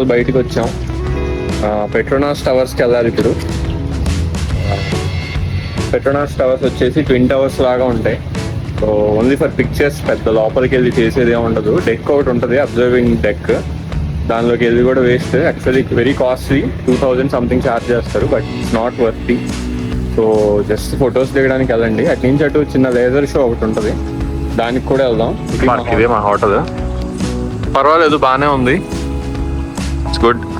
ఇప్పుడే బయటకు వచ్చాం. పెట్రోనాస్ టవర్స్కి వెళ్ళాలి ఇప్పుడు. పెట్రోనాస్ టవర్స్ వచ్చేసి ట్విన్ టవర్స్ లాగా ఉంటాయి. సో ఓన్లీ ఫర్ పిక్చర్స్ పెద్ద లోపలికి వెళ్ళి చేసేది ఏమి ఉండదు. డెక్ ఒకటి ఉంటుంది అబ్జర్వింగ్ డెక్ దానిలోకి వెళ్ళి కూడా waste actually very costly two thousand something charge చేస్తారు but it's not worthy so just photos దిగడానికి వెళ్ళండి. అటు నుంచి అటు చిన్న లేజర్ షో ఒకటి ఉంటుంది. దానికి కూడా వెళ్దాం. ఇది మా ఇదే మా హోటల్ పర్వాలేదు బాగానే ఉంది. గుడ్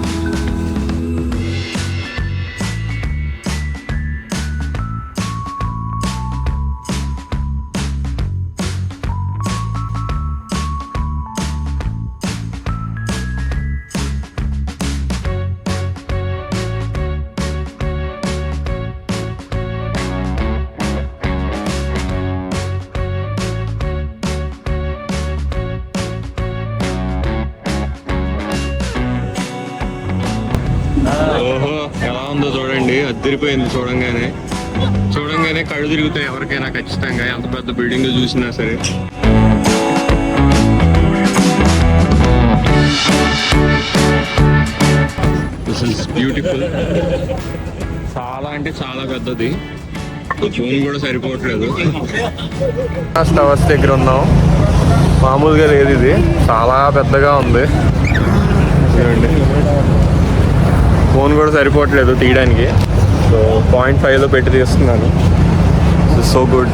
అద్దరిపోయింది చూడంగానే. చూడంగానే కళ్ళు తిరుగుతాయి ఎవరికైనా ఖచ్చితంగా. ఎంత పెద్ద బిల్డింగ్ చూసినా సరే. దిస్ ఇస్ బ్యూటిఫుల్ చాలా అంటే చాలా పెద్దది. ఫోన్ కూడా సరిపోవట్లేదు. టవర్స్ దగ్గర ఉన్నాం. మామూలుగా లేదు ఇది. చాలా పెద్దగా ఉంది. చూడండి. ఫోన్ కూడా సరిపోవట్లేదు తీయడానికి. సో పాయింట్ ఫైవ్లో పెట్టి తీస్తున్నాను. సో గుడ్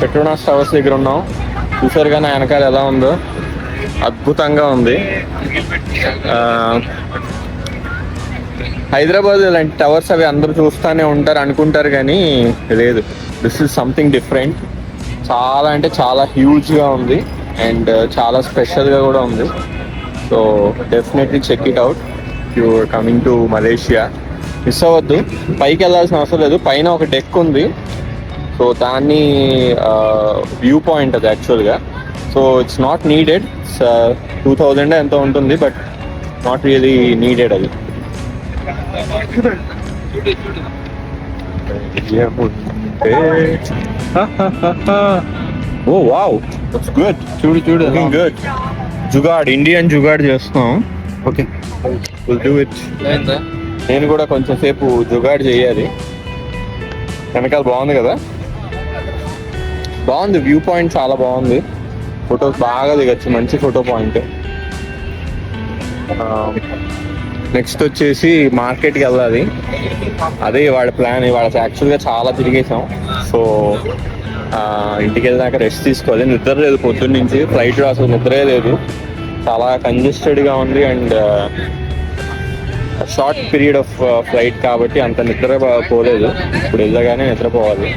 పెట్రోనాస్ టవర్స్ దగ్గర ఉన్నాం. చూసారు కానీ వెనకాల ఎలా ఉందో. అద్భుతంగా ఉంది. హైదరాబాద్ ఇలాంటి టవర్స్ అవి అందరూ చూస్తూనే ఉంటారు అనుకుంటారు కానీ లేదు. దిస్ ఇస్ సంథింగ్ డిఫరెంట్ చాలా అంటే చాలా హ్యూజ్గా ఉంది. అండ్ uh, చాలా స్పెషల్గా కూడా ఉంది. So definitely check it out you coming to Malaysia miss అవ్వద్దు. పైకి వెళ్ళాల్సిన అవసరం లేదు. పైన ఒక డెక్ ఉంది. సో దాన్ని వ్యూ పాయింట్ అది యాక్చువల్గా so it's not needed two thousand ఎంతో ఉంటుంది బట్ నాట్ రియలీ నీడెడ్ అది. ఓ వావ్ ఇట్స్ గుడ్ చూడు చూడు. గుడ్ జుగాడ్ ఇండియన్ జుగాడ్ చేస్తున్నాం. ఓకే విల్ డూ ఇట్ నేను కూడా కొంచెం సేపు జుగాడ్ చేయాలి. వెనకాల బాగుంది కదా? బాగుంది వ్యూ పాయింట్ చాలా బాగుంది. ఫొటోస్ బాగా దిగచ్చు మంచి ఫోటో పాయింట్ నెక్స్ట్ వచ్చేసి మార్కెట్కి వెళ్ళాలి. అదే వాడి ప్లాన్ ఇవాళ యాక్చువల్గా చాలా తిరిగేసాం. సో ఇంటికి వెళ్ళాక రెస్ట్ తీసుకోవాలి. నిద్ర లేదు పొద్దున్న నుంచి ఫ్లైట్ అసలు నిద్రే లేదు. చాలా కంజెస్టెడ్గా ఉంది and short period of flight కాబట్టి అంత నిద్ర పోలేదు. ఇప్పుడు వెళ్ళగానే నిద్రపోవాలి.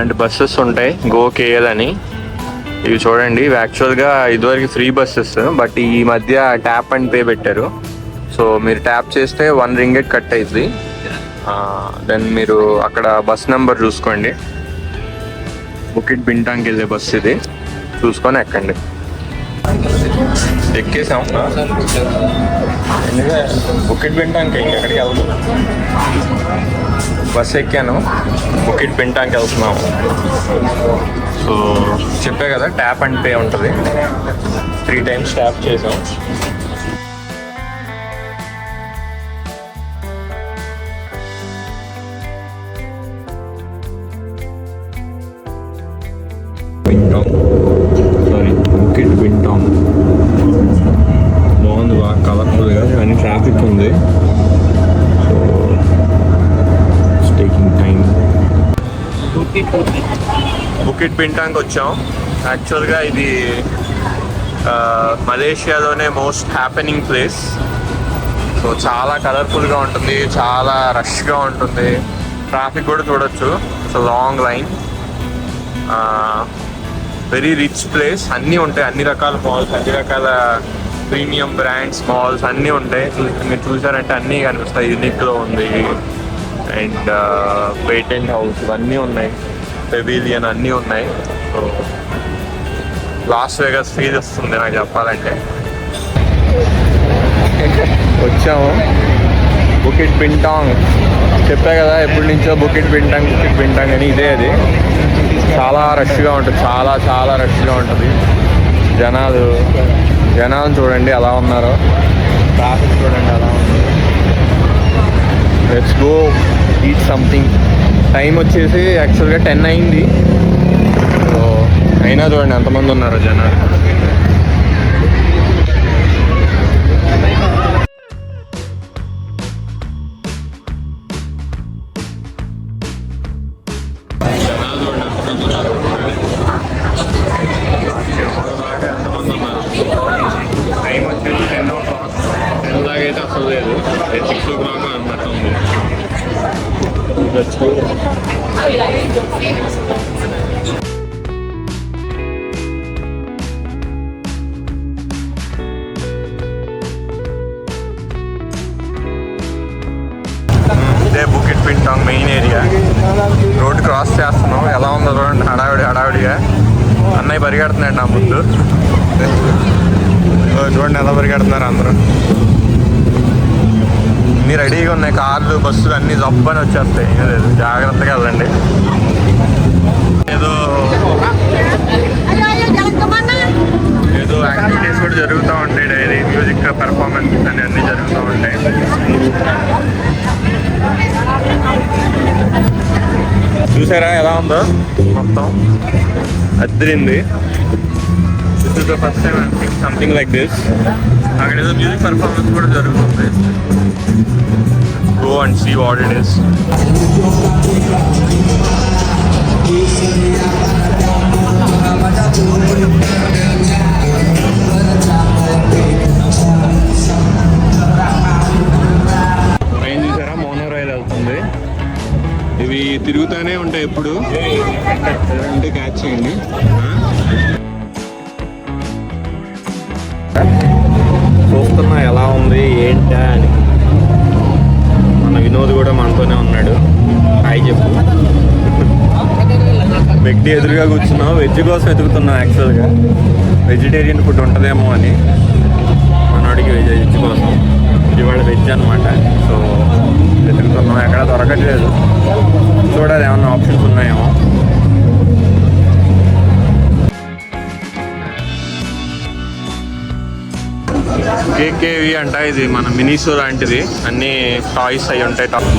అండ్ బస్సెస్ ఉంటాయి. గో కేఎల్ అని ఇవి చూడండి. ఇవి యాక్చువల్గా ఇదివరకు ఫ్రీ బస్సెస్ బట్ ఈ మధ్య ట్యాప్ అండ్ పే పెట్టారు. సో మీరు ట్యాప్ చేస్తే వన్ రింగెట్ కట్ అవుతుంది దెన్ మీరు అక్కడ బస్ నెంబర్ చూసుకోండి. బుకిట్ బింటాంకి వెళ్ళే బస్ ఇది. చూసుకొని ఎక్కండి. ఎక్కేసాం. బుకెట్ వింటానికి ఎక్కడికి వెళ్దాం బస్ ఎక్కాను బుకెట్ వింటానికి వెళ్తున్నాం. సో చెప్పే కదా ట్యాప్ అండ్ పే ఉంటుంది. త్రీ టైమ్స్ ట్యాప్ చేసాం. వింటాం బుకిట్ పింటాంగ్ వచ్చాం. యాక్చువల్గా ఇది మలేషియాలోనే మోస్ట్ హ్యాపెనింగ్ ప్లేస్ సో చాలా కలర్ఫుల్గా ఉంటుంది చాలా రష్గా ఉంటుంది. ట్రాఫిక్ కూడా చూడొచ్చు. So long line very rich place అన్నీ ఉంటాయి అన్ని రకాల మాల్స్ అన్ని రకాల ప్రీమియం బ్రాండ్స్ మాల్స్ అన్నీ ఉంటాయి. మీరు చూసారంటే అన్నీ కనిపిస్తాయి. యూనిక్లో ఉంది అండ్ పేటెంట్ హౌస్ ఇవన్నీ ఉన్నాయి. పెవిలియన్ అన్నీ ఉన్నాయి. సో లాస్ వేగస్ ఫీజ్ వస్తుంది నాకు చెప్పాలంటే. వచ్చాము. బుకిట్ పింటాంగ్ చెప్పా కదా ఎప్పటి నుంచో బుకిట్ పింటాంగ్ బుకిట్ పింటాంగ్ అని ఇదే అది. చాలా రష్గా ఉంటుంది. చాలా చాలా రష్గా ఉంటుంది. జనాలు జనాలు చూడండి ఎలా ఉన్నారో. ట్రాఫిక్ చూడండి ఎలా ఉంది. Let's go eat something time వచ్చేసి యాక్చువల్గా టెన్ అయింది. సో అయినా చూడండి ఎంతమంది ఉన్నారు జనాలు. ఇదే Bukit Bintang main area. Road cross చేస్తున్నాం. ఎలా ఉందో చూడండి. హడావిడి హడావిడిగా. అన్నయ్య పరిగెడుతున్నాడు నా ముందు. చూడండి ఎలా పరిగెడుతున్నారు అందరూ. కార్లు బస్సులు అన్ని జబ్బని వచ్చేస్తాయి. ఏం లేదు జాగ్రత్తగా వెళ్ళండి. ఏదో ఏదో యాక్టివిటీస్ కూడా జరుగుతూ ఉంటాయి డైలీ. మ్యూజిక్ పెర్ఫార్మెన్స్ అని అన్నీ జరుగుతూ ఉంటాయి. చూసారా ఎలా ఉందో? మొత్తం అద్దరింది. This is the first time something like this అక్కడ ఏదో మ్యూజిక్ పెర్ఫార్మెన్స్ కూడా జరుగుతుంది. Go and see what it is train చూసారా? మోనో రైల్ వెళ్తుంది. ఇవి తిరుగుతూనే ఉంటాయి ఎప్పుడు. అంటే క్యాచ్ చేయండి. చూస్తున్నా ఎలా ఉంది ఏంటా అని. మన వినోద్ కూడా మనతోనే ఉన్నాడు. హాయ్ చెప్పు. వ్యక్తి ఎదురుగా కూర్చున్నాం వెజ్ కోసం వెతుకుతున్నాం యాక్చువల్గా వెజిటేరియన్ ఫుడ్ ఉంటుందేమో అని. మనోడికి వెజ్ వెజ్ కోసం. ఇవాళ వెజ్ అనమాట సో వెతుకుతున్నాం ఎక్కడ దొరకట్లేదు. చూడాలి ఏమన్నా ఆప్షన్స్ ఉన్నాయేమో. కేకేవి అంట ఇది మన మినీసో లాంటిది. అన్ని టాయ్స్ అయి ఉంటాయి టాప్.